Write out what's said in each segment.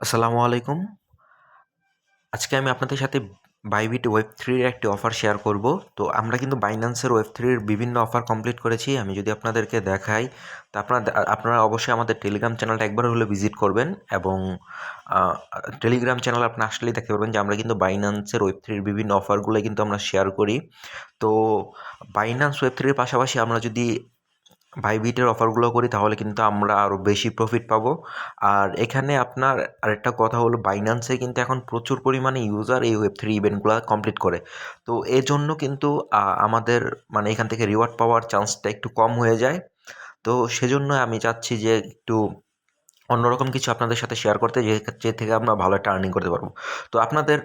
আসসালামু আলাইকুম। আজকে আমি আপনাদের সাথে বাইবিট ওয়েব থ্রির একটি অফার শেয়ার করব। তো আমরা কিন্তু বাইন্যান্সের ওয়েব থ্রির বিভিন্ন অফার কমপ্লিট করেছি। আমি যদি আপনাদেরকে দেখাই, তো আপনারা আপনারা অবশ্যই আমাদের টেলিগ্রাম চ্যানেলটা একবার হলে ভিজিট করবেন এবং টেলিগ্রাম চ্যানেল আপনি আসলেই দেখতে পারবেন যে আমরা কিন্তু বাইন্যান্সের ওয়েব থ্রির বিভিন্ন অফারগুলো কিন্তু আমরা শেয়ার করি। তো বাইন্যান্স ওয়েব থ্রির পাশাপাশি আমরা যদি বাইবিটের অফারগুলো করি, তাহলে কিন্তু আমরা আরও বেশি প্রফিট পাবো। আর এখানে আপনার আরেকটা কথা হলো বাইন্যান্সে কিন্তু এখন প্রচুর পরিমাণে ইউজার এই ওয়েব থ্রি ইভেন্টগুলো কমপ্লিট করে। তো এর জন্য কিন্তু আমাদের মানে এখান থেকে রিওয়ার্ড পাওয়ার চান্সটা একটু কম হয়ে যায়। তো সেজন্য আমি চাচ্ছি যে একটু অন্যরকম কিছু আপনাদের সাথে শেয়ার করতে, যে থেকে আমরা ভালো একটা আর্নিং করতে পারব। তো আপনাদের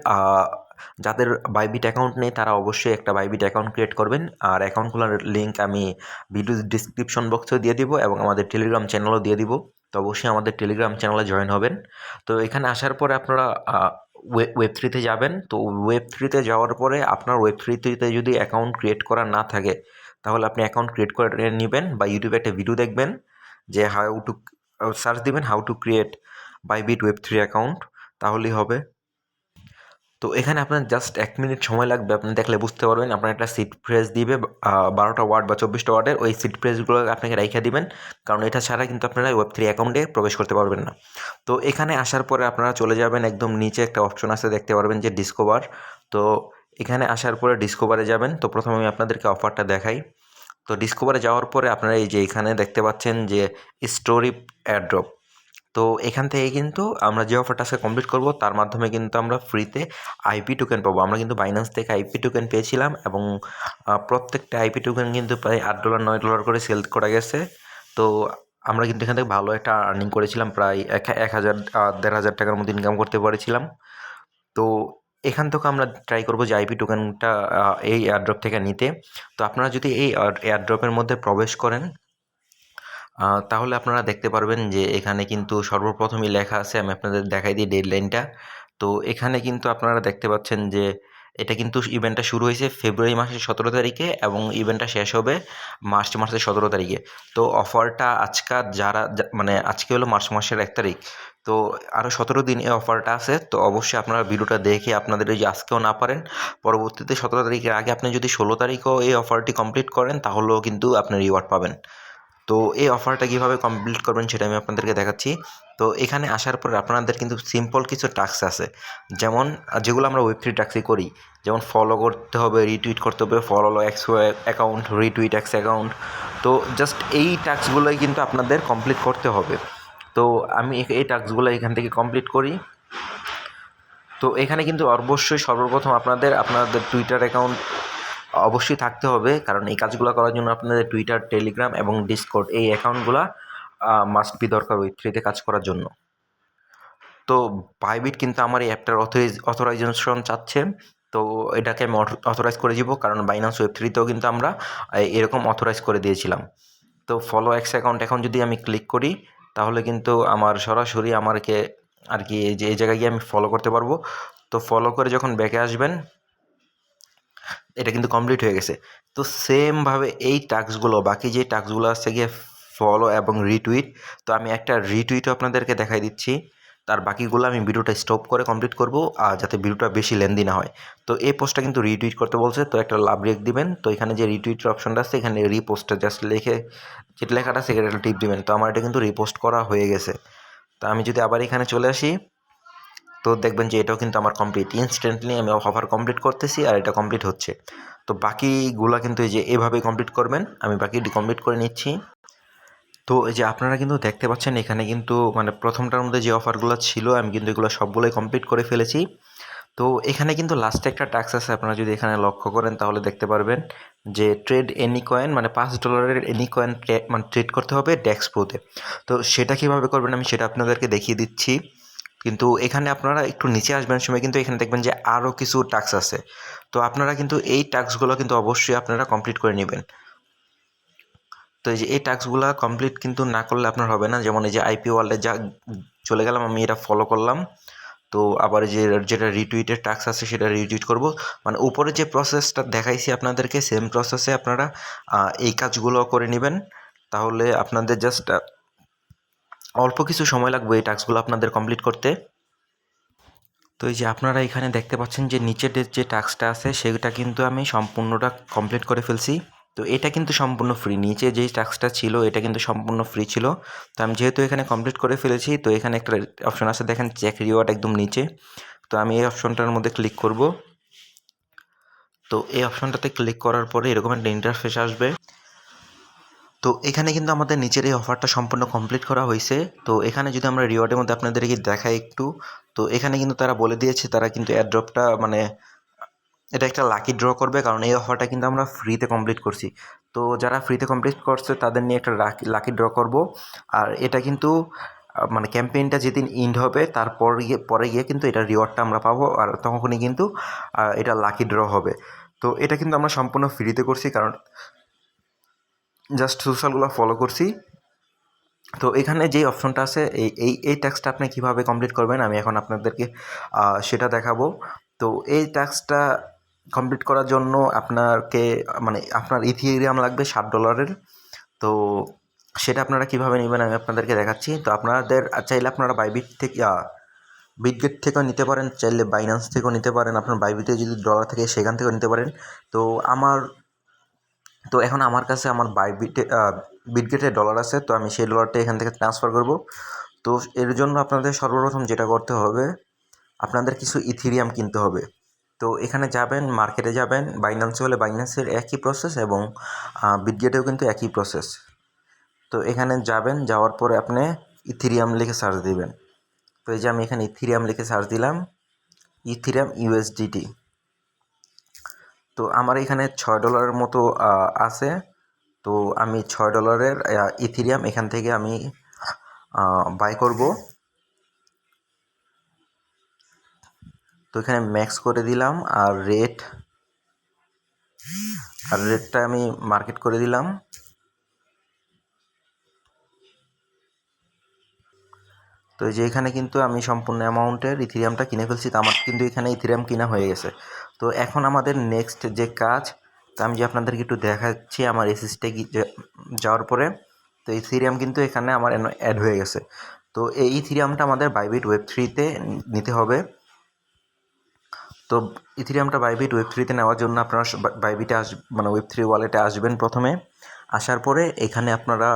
যাদের বাইবিট অ্যাকাউন্ট নেই, তারা অবশ্যই একটা বাইবিট অ্যাকাউন্ট ক্রিয়েট করবেন। আর অ্যাকাউন্ট খোলার লিঙ্ক আমি ভিডিও ডিসক্রিপশন বক্সেও দিয়ে দিব এবং আমাদের টেলিগ্রাম চ্যানেলও দিয়ে দিব। তো অবশ্যই আমাদের টেলিগ্রাম চ্যানেলে জয়েন হবেন। তো এখানে আসার পরে আপনারা ওয়েব থ্রিতে যাবেন। তো ওয়েব থ্রিতে যাওয়ার পরে আপনার ওয়েব থ্রিতে যদি অ্যাকাউন্ট ক্রিয়েট করা না থাকে, তাহলে আপনি অ্যাকাউন্ট ক্রিয়েট করে নেবেন বা ইউটিউবে একটা ভিডিও দেখবেন যে হাউ টু সার্চ দিবেন how to create Bybit web three account তাহলেই হবে। তো এখানে আপনার জাস্ট এক মিনিট সময় লাগবে। আপনি দেখলে বুঝতে পারবেন, আপনার একটা সিট ফ্রেজ দিবে বারোটা ওয়ার্ড বা চব্বিশটা ওয়ার্ডের ওই সিট ফ্রেজগুলো আপনাকে রেখে দিবেন। কারণ এটা ছাড়া কিন্তু আপনারা ওয়েব থ্রি অ্যাকাউন্টে প্রবেশ করতে পারবেন না। তো এখানে আসার পরে আপনারা চলে যাবেন একদম নিচে একটা অপশন আছে, দেখতে পারবেন যে ডিসকোভার তো এখানে আসার পরে ডিসকোভারে যাবেন। তো প্রথমে আমি আপনাদেরকে অফারটা দেখাই। তো ডিসকোভারে যাওয়ার পরে আপনারা এই যে এখানে দেখতে পাচ্ছেন যে স্টোরি অ্যাড্রপ তো এখান থেকে কিন্তু আমরা যে অফারটা আজকে কমপ্লিট করব, তার মাধ্যমে কিন্তু আমরা ফ্রিতে আইপি টোকেন পাবো। আমরা কিন্তু বাইন্যান্স থেকে আইপি টোকেন পেয়েছিলাম এবং প্রত্যেকটা আইপি টোকেন কিন্তু প্রায় আট ডলার নয় ডলার করে সেল করা গেছে। তো আমরা কিন্তু এখান থেকে ভালো একটা আর্নিং করেছিলাম, প্রায় এক এক হাজার দেড় হাজার টাকার মতো ইনকাম করতে পেরেছিলাম। তো এখান থেকে আমরা ট্রাই করব যে আইপি টোকেনটা এই এয়ারড্রপ থেকে নিতে। তো আপনারা যদি এই এয়ারড্রপের মধ্যে প্রবেশ করেন তাহলে আপনারা দেখতে পারবেন যে এখানে কিন্তু সর্বপ্রথমই লেখা আছে, আমি আপনাদের দেখাই দিই ডেডলাইনটা। তো এখানে কিন্তু আপনারা দেখতে পাচ্ছেন যে এটা কিন্তু ইভেন্টটা শুরু হয়েছে ফেব্রুয়ারি মাসের সতেরো তারিখে এবং ইভেন্টটা শেষ হবে মার্চ মাসের সতেরো তারিখে। তো অফারটা আজকাল যারা মানে আজকে হলো মার্চ মাসের এক তারিখ। তো আরও সতেরো দিন এই অফারটা আছে, তো অবশ্যই আপনারা ভিডিওটা দেখে আপনাদের যদি আজকেও না পারেন, পরবর্তীতে সতেরো তারিখের আগে আপনি যদি ষোলো তারিখও এই অফারটি কমপ্লিট করেন, তাহলেও কিন্তু আপনি রিওয়ার্ড পাবেন। তো এই অফারটা কীভাবে কমপ্লিট করবেন সেটা আমি আপনাদেরকে দেখাচ্ছি। তো এখানে আসার পর আপনাদের কিন্তু সিম্পল কিছু টাস্ক আছে। যেমন, যেগুলো আমরা ওয়েব থ্রি টাস্কই করি, যেমন ফলো করতে হবে রিটুইট করতে হবে follow X account retweet X account তো জাস্ট এই টাস্কগুলোই কিন্তু আপনাদের কমপ্লিট করতে হবে। তো আমি এই টাস্কগুলো এখান থেকে কমপ্লিট করি। তো এখানে কিন্তু অবশ্যই সর্বপ্রথম আপনাদের আপনাদের টুইটার অ্যাকাউন্ট অবশ্যই থাকতে হবে, কারণ এই কাজগুলো করার জন্য আপনাদের টুইটার টেলিগ্রাম এবং ডিসকোড এই অ্যাকাউন্টগুলো মাস্ট বি দরকার ওই থ্রিতে কাজ করার জন্য। তো বাইবিট কিন্তু আমার এই অ্যাপটার অথরাইজ অথরাইজেশন চাচ্ছে, তো এটাকে আমি অথরাইজ করে দিব, কারণ বাইনান্স ওয়েব থ্রিতেও কিন্তু আমরা এরকম অথরাইজ করে দিয়েছিলাম। তো ফলো এক্স অ্যাকাউন্ট এখন যদি আমি ক্লিক করি, তাহলে কিন্তু আমার সরাসরি আমারকে আর কি যে, এই জায়গায় গিয়ে আমি ফলো করতে পারব। তো ফলো করে যখন ব্যাকে আসবেন এটা কিন্তু কমপ্লিট হয়ে গেছে। তো সেমভাবে এই টাস্কগুলো বাকি যে টাস্কগুলো আছে গিয়ে ফলো এবং রিটুইট তো আমি একটা রিটুইটও আপনাদেরকে দেখাই দিচ্ছি। তার বাকিগুলো আমি ভিডিওটা স্টপ করে কমপ্লিট করব, আর যাতে ভিডিওটা বেশি লেন্দি না হয়। তো এই পোস্টটা কিন্তু রিটুইট করতে বলছে, তো একটা লাভ রেক দিবেন। তো এখানে যে রিটুইটের অপশনটা আছে, এখানে রিপোস্টটা জাস্ট লিখে, যেটা লেখাটা সেটা টিপ দিবেন। তো আমার এটা কিন্তু রিপোস্ট করা হয়ে গেছে। তো আমি যদি আবার এখানে চলে আসি তো দেখবেন যে এটাও কিন্তু আমার কমপ্লিট ইনস্ট্যান্টলি আমি অফার কমপ্লিট করতেছি আর এটা কমপ্লিট হচ্ছে। তো বাকিগুলো কিন্তু এই যে এভাবেই কমপ্লিট করবেন, আমি বাকি কমপ্লিট করে নিচ্ছি। তো এই যে আপনারা কিন্তু দেখতে পাচ্ছেন এখানে কিন্তু মানে প্রথমটার মধ্যে যে অফারগুলো ছিল, আমি কিন্তু এগুলো সবগুলোই কমপ্লিট করে ফেলেছি। তো এখানে কিন্তু লাস্টে একটা ট্যাক্স আছে, আপনারা যদি এখানে লক্ষ্য করেন তাহলে দেখতে পারবেন যে ট্রেড এনি কয়েন মানে পাঁচ ডলারের এনি কয়েন মানে ট্রেড করতে হবে ডেক্স প্রোতে তো সেটা কীভাবে করবেন আমি সেটা আপনাদেরকে দেখিয়ে দিচ্ছি। কিন্তু এখানে আপনারা একটু নিচে আসবেন সময়, কিন্তু এখানে দেখবেন যে আরও কিছু টাস্ক আছে। তো আপনারা কিন্তু এই টাস্কগুলো কিন্তু অবশ্যই আপনারা কমপ্লিট করে নেবেন। তো এই যে এই টাস্কগুলো কমপ্লিট কিন্তু না করলে আপনার হবে না। যেমন এই যে আইপি ওয়ার্ল্ডে যা চলে গেলাম, আমি এটা ফলো করলাম। তো আবার যে যেটা রিটুইটের টাস্ক আছে, সেটা রিটুইট করব। মানে উপরে যে প্রসেসটা দেখাইছি আপনাদেরকে সেম প্রসেসে আপনারা এই কাজগুলো করে নেবেন। তাহলে আপনাদের জাস্ট অল্প কিছু সময় লাগবে এই টাস্কগুলো আপনাদের কমপ্লিট করতে। তো এই যে আপনারা এখানে দেখতে পাচ্ছেন যে নিচের যে- টাস্কটা আছে, সেটা কিন্তু আমি সম্পূর্ণটা কমপ্লিট করে ফেলছি। তো এটা কিন্তু সম্পূর্ণ ফ্রি নিচে যেই টাস্কটা ছিল, এটা কিন্তু সম্পূর্ণ ফ্রি ছিল। তো আমি যেহেতু এখানে কমপ্লিট করে ফেলেছি, তো এখানে একটা অপশন আছে, দেখেন চেক রিওয়ার্ড একদম নিচে। তো আমি এই অপশনটার মধ্যে ক্লিক করব। তো এই অপশনটাতে ক্লিক করার পরে এরকম একটা ইন্টারফেস আসবে। তো এখানে কিন্তু আমাদের নিচের এই অফারটা সম্পূর্ণ কমপ্লিট করা হয়েছে। তো এখানে যদি আমরা রিওয়ার্ডের মধ্যে আপনাদেরকে দেখাই একটু, তো এখানে কিন্তু তারা বলে দিয়েছে, তারা কিন্তু এয়ারড্রপটা মানে এটা একটা লাকি ড্র করবে, কারণ এই অফারটা কিন্তু আমরা ফ্রিতে কমপ্লিট করছি। তো যারা ফ্রিতে কমপ্লিট করছে, তাদের নিয়ে একটা লাকি ড্র করব। আর এটা কিন্তু মানে ক্যাম্পেইনটা যেদিন ইন্ড হবে, তারপর গিয়ে, পরে গিয়ে কিন্তু এটা রিওয়ার্ডটা আমরা পাবো, আর তখনই কিন্তু এটা লাকি ড্র হবে। তো এটা কিন্তু আমরা সম্পূর্ণ ফ্রিতে করছি, কারণ জাস্ট সোশ্যালগুলো ফলো করছি। তো এখানে যে অপশনটা আছে, এই এই এই ট্যাক্সটা আপনি কীভাবে কমপ্লিট করবেন, আমি এখন আপনাদেরকে সেটা দেখাবো। তো এই ট্যাক্সটা কমপ্লিট করার জন্য আপনাকে মানে আপনার ইথিরিয়াম লাগবে ষাট ডলারের তো সেটা আপনারা কীভাবে নেবেন আমি আপনাদেরকে দেখাচ্ছি। তো আপনাদের, চাইলে আপনারা বাইবিট থেকে বিটগেট থেকেও নিতে পারেন, চাইলে বাইন্যান্স থেকেও নিতে পারেন। আপনার বাইবিটে যদি ডলার থাকে, সেখান থেকেও নিতে পারেন। তো আমার তো এখন আমার কাছে আমার বাইবিটে বিটগেটে ডলার আছে, তো আমি সেই ডলারটা এখান থেকে ট্রান্সফার করব। তো এর জন্য আপনাদের সর্বপ্রথম যেটা করতে হবে, আপনাদের কিছু ইথিরিয়াম কিনতে হবে। তো এখানে যাবেন মার্কেটে যাবেন বাইন্যান্সে হলে বাইন্যান্সের একই প্রসেস এবং বিটগেটেও কিন্তু একই প্রসেস তো এখানে যাবেন, যাওয়ার পরে আপনি ইথিরিয়াম লিখে সার্চ দিবেন। তো এই যে আমি এখানে ইথিরিয়াম লিখে সার্চ দিলাম ইথিরিয়াম ইউএসডিটি তো আমার এখানে ছয় ডলারের মতো আছে। তো আমি ছয় ডলারের ইথিরিয়াম এখান থেকে আমি বাই করব। তো এখানে ম্যাক্স করে দিলাম আর রেট আর রেটটা আমি মার্কেট করে দিলাম। তো যে এখানে কিন্তু আমি সম্পূর্ণ অ্যামাউন্টের ইথিরিয়ামটা কিনে ফেলছি, তো আমার কিন্তু এখানে ইথিরিয়াম কিনা হয়ে গেছে। তো এখন আমাদের নেক্সট যে কাজ, তা আমি যে আপনাদেরকে একটু দেখাচ্ছি আমার এসিসটে যাওয়ার পরে, তো ইথিরিয়াম কিন্তু এখানে আমার অ্যাড হয়ে গেছে। তো এই ইথিরিয়ামটা আমাদের বাইবিট ওয়েব থ্রিতে নিতে হবে। তো ইথিরিয়ামটা বাইবিট ওয়েব থ্রিতে নেওয়ার জন্য আপনারা বাইবিটে আস মানে ওয়েব থ্রি ওয়ালেটে আসবেন প্রথমে। আসার পরে এখানে আপনারা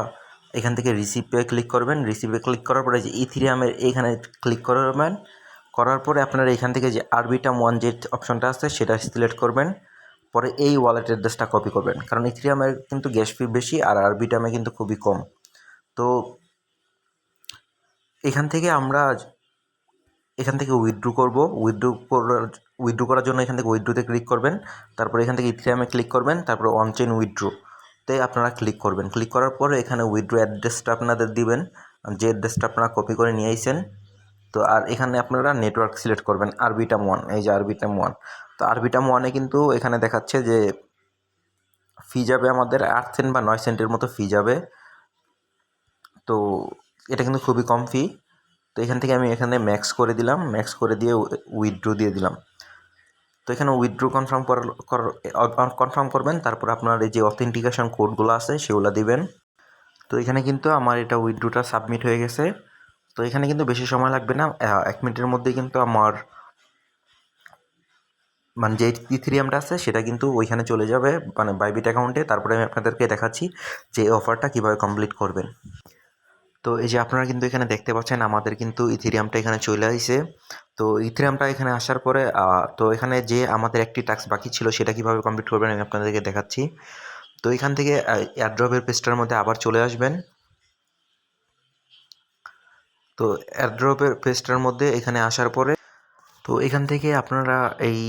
এখান থেকে রিসিপে ক্লিক করবেন। রিসিপে ক্লিক করার পরে যে ইথিরিয়ামের এইখানে ক্লিক করবেন করার পরে আপনারা এখান থেকে যে আরবিটাম ওয়ান যে অপশনটা আছে, সেটা সিলেক্ট করবেন। পরে এই ওয়ালেট অ্যাড্রেসটা কপি করবেন। কারণ ইথিরিয়ামের কিন্তু গ্যাস ফি বেশি আর আরবিটামে কিন্তু খুবই কম। তো এখান থেকে আমরা এখান থেকে উইথড্রু করব। উইথড্রু করার উইথড্রু করার জন্য এখান থেকে উইথড্রুতে ক্লিক করবেন। তারপরে এখান থেকে ইথিরিয়ামে ক্লিক করবেন। তারপর অন চেন উইথড্রু তে আপনারা ক্লিক করবেন। ক্লিক করার পরে এখানে উইথড্রু অ্যাড্রেসটা আপনাদের দিবেন। যে অ্যাড্রেসটা আপনারা কপি করে নিয়ে আইছেন তো আর এখানে আপনারা নেটওয়ার্ক সিলেক্ট করবেন আরবিটাম ওয়ান এই যে আরবিটাম ওয়ান তো আরবিটাম ওয়ানে কিন্তু এখানে দেখাচ্ছে যে ফি যাবে আমাদের আট সেন্ট বা নয় সেন্টের মতো ফি যাবে। তো এটা কিন্তু খুবই কম ফি তো এখান থেকে আমি এখানে ম্যাক্স করে দিলাম ম্যাক্স করে দিয়ে উইথড্রু দিয়ে দিলাম। তো এখানে উইথড্রু কনফার্ম করার কনফার্ম করবেন, তারপর আপনার এই যে অথেন্টিকেশন কোডগুলো আছে, সেগুলো দিবেন। তো এখানে কিন্তু আমার এটা উইথড্রুটা সাবমিট হয়ে গেছে। তো এখানে কিন্তু বেশি সময় লাগবে না। এক মিনিটের মধ্যেই কিন্তু আমার মানে যে ইথিরিয়ামটা আছে, সেটা কিন্তু ওইখানে চলে যাবে মানে বাইবিট অ্যাকাউন্টে তারপরে আমি আপনাদেরকে দেখাচ্ছি যে অফারটা কীভাবে কমপ্লিট করবেন। তো এই যে আপনারা কিন্তু এখানে দেখতে পাচ্ছেন, আমাদের কিন্তু ইথিরিয়ামটা এখানে চলে আসছে তো ইথিরিয়ামটা এখানে আসার পরে তো এখানে যে আমাদের একটি টাস্ক বাকি ছিল, সেটা কীভাবে কমপ্লিট করবেন আমি আপনাদেরকে দেখাচ্ছি। তো এখান থেকে এয়ারড্রপের পেজটার মধ্যে আবার চলে আসবেন। তো এয়ারড্রপের পেজটার মধ্যে এখানে আসার পরে, তো এখান থেকে আপনারা এই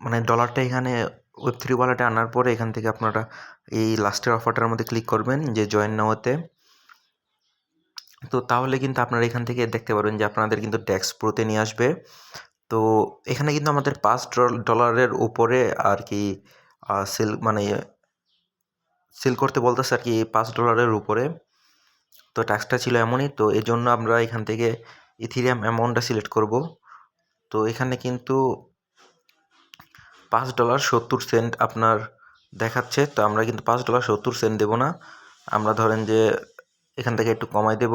মানে ডলারটা এখানে ওয়েব থ্রি ওয়ালেটে আনার পরে এখান থেকে আপনারা এই লাস্টের অফারটার মধ্যে ক্লিক করবেন যে জয়েন নাওতে তো। তাহলে কিন্তু আপনারা এখান থেকে দেখতে পারবেন যে আপনাদের কিন্তু ট্যাক্স প্রোতে নিয়ে আসবে। তো এখানে কিন্তু আমাদের পাঁচ ডল- ডলারের উপরে আর কি সেল মানে সেল করতে বলতেছে আর কি পাঁচ ডলারের উপরে। তো ট্যাক্সটা ছিল এমনই, তো এই জন্য আমরা এখান থেকে ইথিরিয়াম অ্যামাউন্টটা সিলেক্ট করব। তো এখানে কিন্তু পাঁচ ডলার সত্তর সেন্ট আপনার দেখাচ্ছে, তো আমরা কিন্তু পাঁচ ডলার সত্তর সেন্ট দেবো না। আমরা ধরেন যে এখান থেকে একটু কমাই দেব।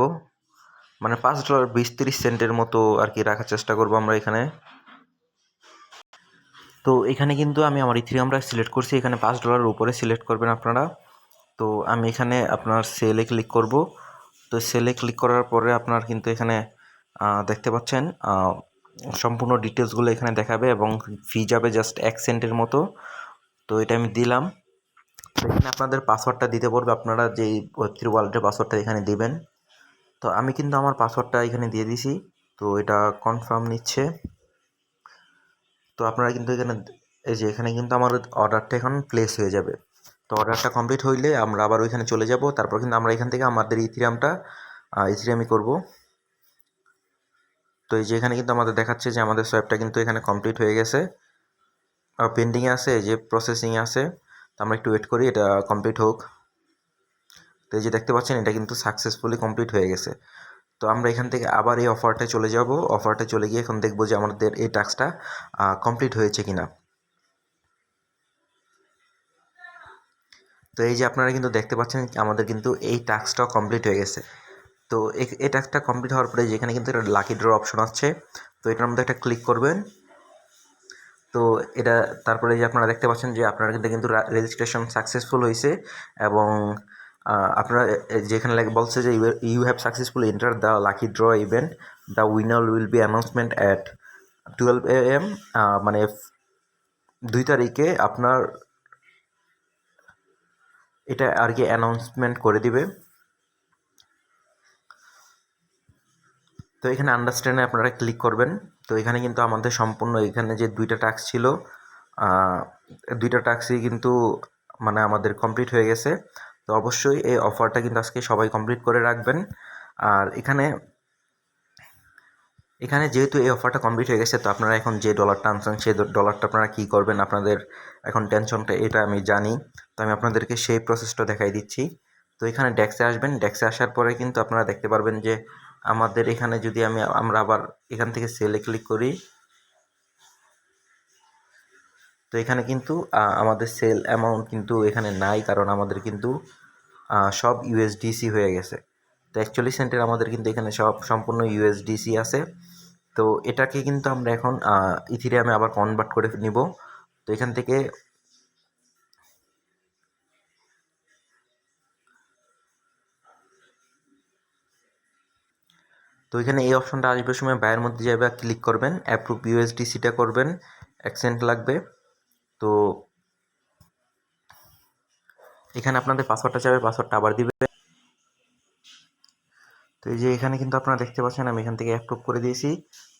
মানে পাঁচ ডলার বিশ তিরিশ সেন্টের মতো আর কি রাখার চেষ্টা করব আমরা এখানে। তো এখানে কিন্তু আমি আমার ইথিরিয়ামটা সিলেক্ট করছি, এখানে পাঁচ ডলারের উপরে সিলেক্ট করবেন আপনারা। তো আমি এখানে আপনার সেলে ক্লিক করব। তো সেলে ক্লিক করার পরে আপনার কিন্তু এখানে দেখতে পাচ্ছেন সম্পূর্ণ ডিটেলসগুলো এখানে দেখাবে এবং ফি যাবে জাস্ট এক সেন্টের মতো। তো এটা আমি দিলাম। এখানে আপনাদের পাসওয়ার্ডটা দিতে পড়বে আপনারা যেই ওয়েব থ্রি ওয়ালেটের পাসওয়ার্ডটা এখানে দিবেন। তো আমি কিন্তু আমার পাসওয়ার্ডটা এখানে দিয়ে দিছি। তো এটা কনফার্ম নিচ্ছে। তো আপনারা কিন্তু এখানে, এই যে এখানে কিন্তু আমার অর্ডারটা এখন প্লেস হয়ে যাবে। তো অর্ডারটা কমপ্লিট হইলে আমরা আবার ওইখানে চলে যাব। তারপর কিন্তু আমরা এখান থেকে আমাদের ইথিরামটা ইথিরামই করব। তো এই যে এখানে কিন্তু আমাদের দেখাচ্ছে যে আমাদের সোয়াবটা কিন্তু এখানে কমপ্লিট হয়ে গেছে। পেন্ডিংয়ে আছে যে প্রসেসিংয়ে আছে। তো আমরা একটু ওয়েট করি, এটা কমপ্লিট হোক। তো এই যে দেখতে পাচ্ছেন, এটা কিন্তু সাকসেসফুলি কমপ্লিট হয়ে গেছে। তো আমরা এখান থেকে আবার এই অফারটায় চলে যাব। অফারটা চলে গিয়ে এখন দেখব যে আমাদের এই টাস্কটা কমপ্লিট হয়েছে কিনা। তো এই যে আপনারা কিন্তু দেখতে পাচ্ছেন আমাদের কিন্তু এই টাস্কটা কমপ্লিট হয়ে গেছে। তো এই- টাস্কটা কমপ্লিট হওয়ার পরে যেখানে কিন্তু একটা লাকি ড্র অপশন আছে, তো এটার মধ্যে একটা ক্লিক করবেন। তো এটা তারপরে যে আপনারা দেখতে পাচ্ছেন যে আপনারা কিন্তু কিন্তু রেজিস্ট্রেশন সাকসেসফুল হয়েছে এবং আপনারা যেখানে লেগে বলছে যে you have successful enter the lucky draw event the winner will be announcement at twelve A M মানে দুই তারিখে আপনার এটা আর কি অ্যানাউন্সমেন্ট করে দিবে। তো এখানে আন্ডারস্ট্যান্ডে আপনারা ক্লিক করবেন। তো এখানে কিন্তু আমাদের সম্পূর্ণ এখানে যে দুইটা টাস্ক ছিল দুইটা টাস্কই কিন্তু মানে আমাদের কমপ্লিট হয়ে গেছে। তো অবশ্যই এই অফারটা কিন্তু আজকে সবাই কমপ্লিট করে রাখবেন। আর এখানে এখানে যেহেতু এই অফারটা কমপ্লিট হয়ে গেছে, তো আপনারা এখন যে ডলারটা আনছেন, সেই ডলারটা আপনারা কী করবেন, আপনাদের এখন টেনশনটা এটা আমি জানি। তো আমি আপনাদেরকে সেই প্রসেসটা দেখাই দিচ্ছি। তো এখানে ডেক্সে আসবেন। ডেক্সে আসার পরে কিন্তু আপনারা দেখতে পারবেন যে আমাদের এখানে যদি আমি আমরা আবার এখান থেকে সেলে ক্লিক করি, তো এখানে কিন্তু আমাদের সেল অ্যামাউন্ট কিন্তু এখানে নাই, কারণ আমাদের কিন্তু সব ইউএসডিসি হয়ে গেছে। তো অ্যাকচুয়ালি সেন্টার আমাদের কিন্তু এখানে সব সম্পূর্ণ ইউএসডিসি আছে। তো এটাকে কিন্তু আমরা এখন ইথিরিয়ামে আবার কনভার্ট করে নিব। তো এখান থেকে তো এখানে এই অপশনটা আসবে সময় বায়ের মধ্যে যাবে ক্লিক করবেন অ্যাপ্রুভ ইউএসডিসিটা করবেন অ্যাকসেন্ট লাগবে। তো এখানে আপনাদের পাসওয়ার্ডটা চাবে পাসওয়ার্ডটা আবার দিবে। তো এই যে এখানে কিন্তু আপনারা দেখতে পাচ্ছেন আমি এখান থেকে অ্যাপ্রুভ করে দিয়েছি।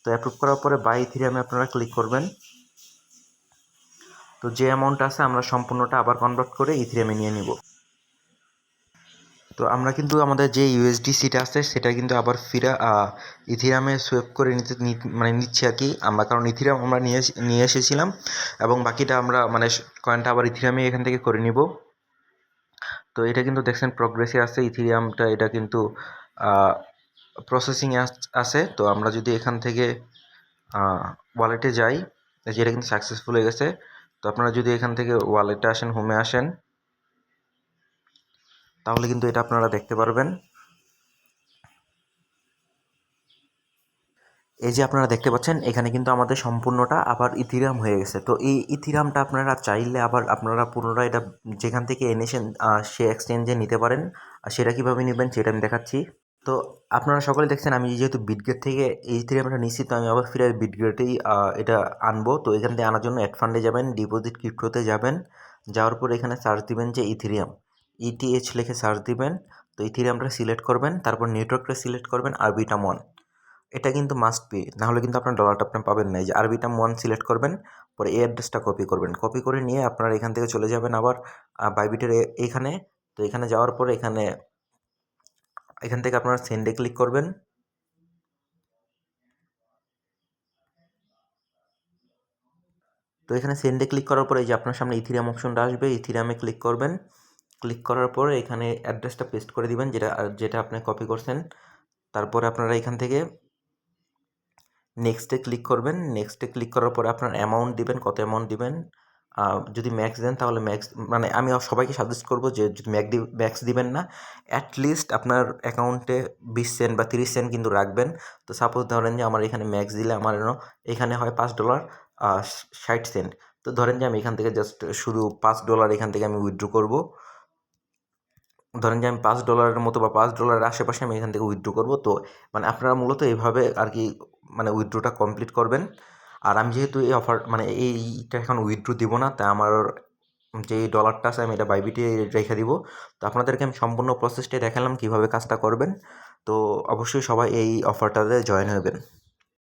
তো অ্যাপ্রুভ করার পরে বাই ইথিরিয়ামে আপনারা ক্লিক করবেন। তো যে অ্যামাউন্ট আছে আমরা সম্পূর্ণটা আবার কনভার্ট করে ইথিরিয়ামে নিয়ে নিব। তো আমরা কিন্তু আমাদের যে ইউএসডিসিটা আছে সেটা কিন্তু আবার ফিরা ইথিরামে সোয়েপ করে নিতে মানে নিচ্ছি আর কি। আমরা, কারণ ইথিরাম আমরা নিয়ে নিয়ে এসেছিলাম এবং বাকিটা আমরা মানে কয়েনটা আবার ইথিরামে এখান থেকে করে নিব। তো এটা কিন্তু দেখছেন প্রগ্রেসে আছে ইথিরিয়ামটা এটা কিন্তু প্রসেসিংয়ে আছে। তো আমরা যদি এখান থেকে ওয়ালেটে যাই এই যে এটা কিন্তু সাকসেসফুল হয়ে গেছে, তো আপনারা যদি এখান থেকে ওয়ালেটে আসেন হোমে আসেন, তাহলে কিন্তু এটা আপনারা দেখতে পারবেন। এই যে আপনারা দেখতে পাচ্ছেন, এখানে কিন্তু আমাদের সম্পূর্ণটা আবার ইথিরাম হয়ে গেছে। তো এই ইথিরামটা আপনারা চাইলে আবার আপনারা পুনরায় এটা যেখান থেকে এনেছেন সে এক্সচেঞ্জে নিতে পারেন। আর সেটা কীভাবে নেবেন, সেটা আমি দেখাচ্ছি। তো আপনারা সকলে দেখছেন আমি যেহেতু বিটগেট থেকে এই ইথিরিয়ামটা নিচ্ছি তো আমি আবার ফিরে বিটগেটেই এটা আনব। তো এখান থেকে আনার জন্য অ্যাড ফান্ডে যাবেন ডিপোজিট ক্রিপ্টোতে যাবেন। যাওয়ার পর এখানে সার্চ দিবেন যে ইথিরিয়াম ইটিএইচ লিখে সার্চ দিবেন। তো ইথিরিয়ামটা সিলেক্ট করবেন, তারপর নেটওয়ার্কটা সিলেক্ট করবেন আর বিটাম ওয়ান এটা কিন্তু মাস্ট বি নাহলে কিন্তু আপনার ডলারটা আপনি পাবেন না। যে আরবিটাম ওয়ান সিলেক্ট করবেন, পরে এই অ্যাড্রেসটা কপি করবেন। কপি করে নিয়ে আপনারা এখান থেকে চলে যাবেন আবার বাইবিটের এখানে। তো এখানে যাওয়ার পরে এখানে এখান থেকে আপনারা সেন্ডে ক্লিক করবেন। তো এখানে সেন্ডে ক্লিক করার পরে যে আপনার সামনে ইথিরিয়াম অপশনটা আসবে ইথিরিয়ামে ক্লিক করবেন। ক্লিক করার পরে এখানে অ্যাড্রেসটা পেস্ট করে দিবেন, যেটা যেটা আপনি কপি করছেন। তারপরে আপনারা এখান থেকে নেক্সটে ক্লিক করবেন। নেক্সটে ক্লিক করার পরে আপনার অ্যামাউন্ট দিবেন, কত অ্যামাউন্ট দিবেন? যদি ম্যাক্স দেন তাহলে ম্যাক্স মানে আমি সবাইকে সাজেস্ট করব যে যদি ম্যাক দি ম্যাক্স দিবেন না অ্যাটলিস্ট আপনার অ্যাকাউন্টে বিশ সেন্ট বা তিরিশ সেন্ট কিন্তু রাখবেন। তো সাপোজ ধরেন যে আমার এখানে ম্যাক্স দিলে আমার এখানে হয় পাঁচ ডলার ষাট সেন্ট তো ধরেন যে আমি এখান থেকে জাস্ট শুধু পাঁচ ডলার এখান থেকে আমি উইথড্র করব। ধরেন যে আমি পাঁচ ডলারের মতো বা পাঁচ ডলারের আশেপাশে আমি এখান থেকে উইথড্র করব। তো মানে আপনারা মূলত এইভাবে আর কি মানে উইথড্রটা কমপ্লিট করবেন। আর আমি যেহেতু এই অফার মানে এইটা এখন উইথড্র দিব না তাই আমার যে ডলারটা আছে আমি এটা বাইবিটি রেখে দিব। তো আপনাদেরকে আমি সম্পূর্ণ প্রসেসটাই দেখালাম কীভাবে কাজটা করবেন। তো অবশ্যই সবাই এই অফারটাতে জয়েন হবেন।